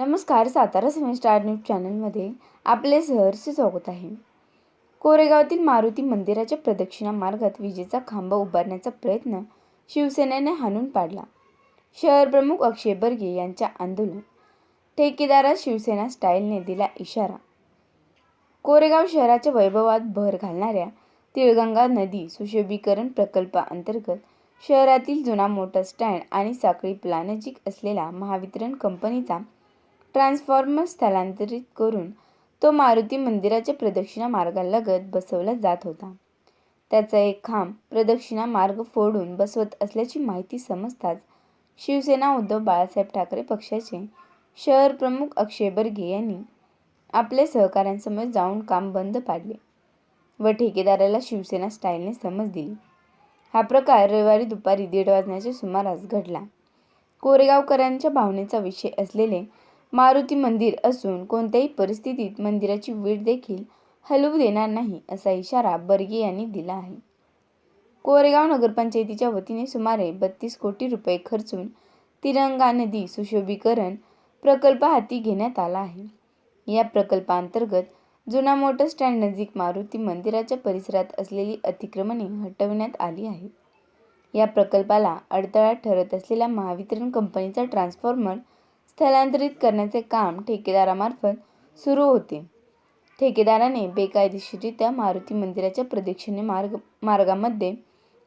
नमस्कार सातारा सिने star news चॅनलमध्ये आपले सहर्ष स्वागत आहे. कोरेगावातील मारुती मंदिराच्या प्रदक्षिणा मार्गात विजेचा खांब उभारण्याचा प्रयत्न शिवसेनेने हाणून पाडला. शहर प्रमुख अक्षय बर्गे यांच्या आंदोलन ठेकेदारात शिवसेना स्टाईलने दिला इशारा. कोरेगाव शहराच्या वैभवात भर घालणाऱ्या तिळगंगा नदी सुशोभीकरण प्रकल्पाअंतर्गत शहरातील जुना मोटर स्टँड आणि साखळी प्लानजिक असलेला महावितरण कंपनीचा ट्रान्सफॉर्मर स्थलांतरित करून तो मारुती मंदिराच्या प्रदक्षिणा मार्गालगत बसवला जात होता. त्याचा एक खांब प्रदक्षिणा मार्ग फोडून बसवत असल्याची माहिती समजताच शिवसेना उद्धव बाळासाहेब ठाकरे पक्षाचे शहर प्रमुख अक्षय बर्गे यांनी आपल्या सहकाऱ्यांसमोर जाऊन काम बंद पाडले व ठेकेदाराला शिवसेना स्टाईलने समज दिली. हा प्रकार रविवारी दुपारी दीड वाजण्याच्या सुमारास घडला. कोरेगावकरांच्या भावनेचा विषय असलेले मारुती मंदिर असून कोणत्याही परिस्थितीत मंदिराची वीट देखील हलवू देणार नाही असा इशारा बर्गे यांनी दिला आहे. कोरेगाव नगरपंचायतीच्या वतीने सुमारे बत्तीस कोटी रुपये खर्चून तिरंगा नदी सुशोभीकरण प्रकल्प हाती घेण्यात आला आहे. या प्रकल्पांतर्गत जुना मोटर स्टँड नजीक मारुती मंदिराच्या परिसरात असलेली अतिक्रमणे हटविण्यात आली आहेत. या प्रकल्पाला अडथळा ठरत असलेल्या महावितरण कंपनीचा ट्रान्सफॉर्मर स्थलांतरित करण्याचे काम ठेकेदारामार्फत सुरू होते. ठेकेदाराने बेकायदेशीररित्या मारुती मंदिराच्या प्रदक्षिणे मार्ग मार्गामध्ये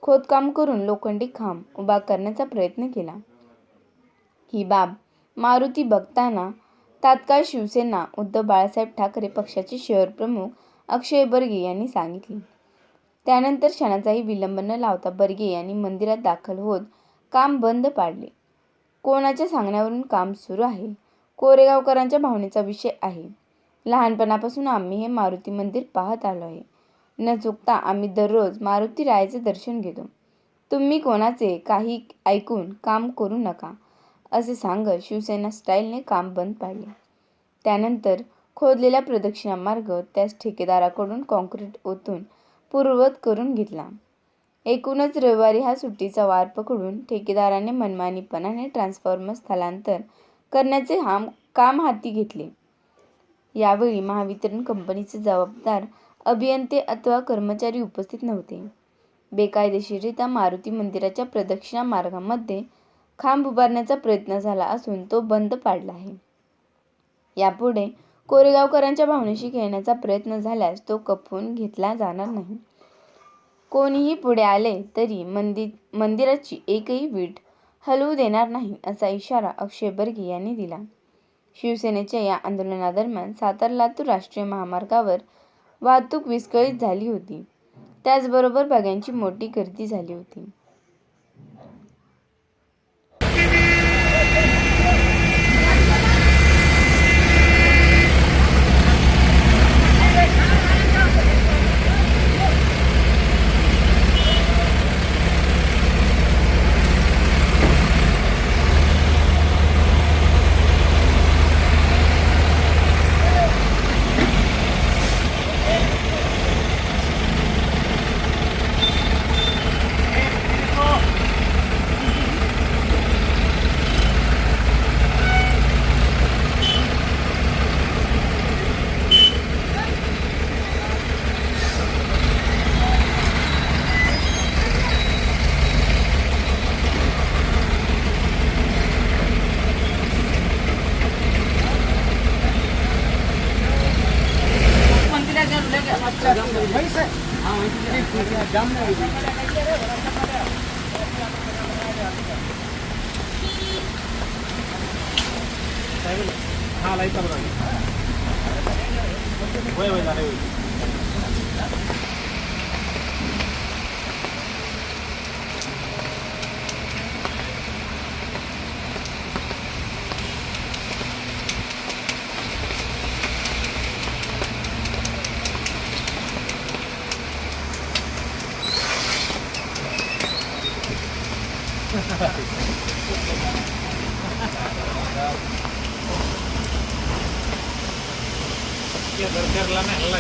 खोदकाम करून लोखंडी खांब उभा करण्याचा प्रयत्न केला. ही बाब मारुती बघताना तात्काळ शिवसेना उद्धव बाळासाहेब ठाकरे पक्षाचे शहर प्रमुख अक्षय बर्गे यांनी सांगितले. त्यानंतर क्षणाचाही विलंब न लावता बर्गे यांनी मंदिरात दाखल होत काम बंद पाडले. कोणाच्या सांगण्यावरून काम सुरू आहे? कोरेगावकरांच्या भावनेचा विषय आहे. लहानपणापासून आम्ही हे मारुती मंदिर पाहत आलो आहे. न चुकता आम्ही दररोज मारुती रायाचे दर्शन घेतो. तुम्ही कोणाचे काही ऐकून काम करू नका असे सांगत शिवसेना स्टाईलने काम बंद पाडले. त्यानंतर खोदलेला प्रदक्षिणा मार्ग त्याच ठेकेदाराकडून कॉन्क्रीट ओतून पूर्ववत करून घेतला. एकूणच रविवारी हा सुट्टीचा वार पकडून ठेकेदाराने मनमानीपणाने ट्रान्सफॉर्मर स्थलांतर करण्याचे हाम काम हाती घेतले. यावेळी महावितरण कंपनीचे जबाबदार अभियंते अथवा कर्मचारी उपस्थित नव्हते. बेकायदेशीररित्या मारुती मंदिराच्या प्रदक्षिणा मार्गामध्ये खांब उभारण्याचा प्रयत्न झाला असून तो बंद पाडला आहे. यापुढे कोरेगावकरांच्या भावनेशी खेळण्याचा प्रयत्न झाल्यास तो खपवून घेतला जाणार नाही. कोणीही पुढे आले तरी मंदिर मंदिराची एकही वीट हलवू देणार नाही असा इशारा अक्षय बर्गे यांनी दिला. शिवसेनेच्या या आंदोलनादरम्यान सातार लातूर राष्ट्रीय महामार्गावर वाहतूक विस्कळीत झाली होती. त्याचबरोबर बघ्यांची मोठी गर्दी झाली होती. हा लाइट चालू होय होय झालं होईल ಎಲ್ಲ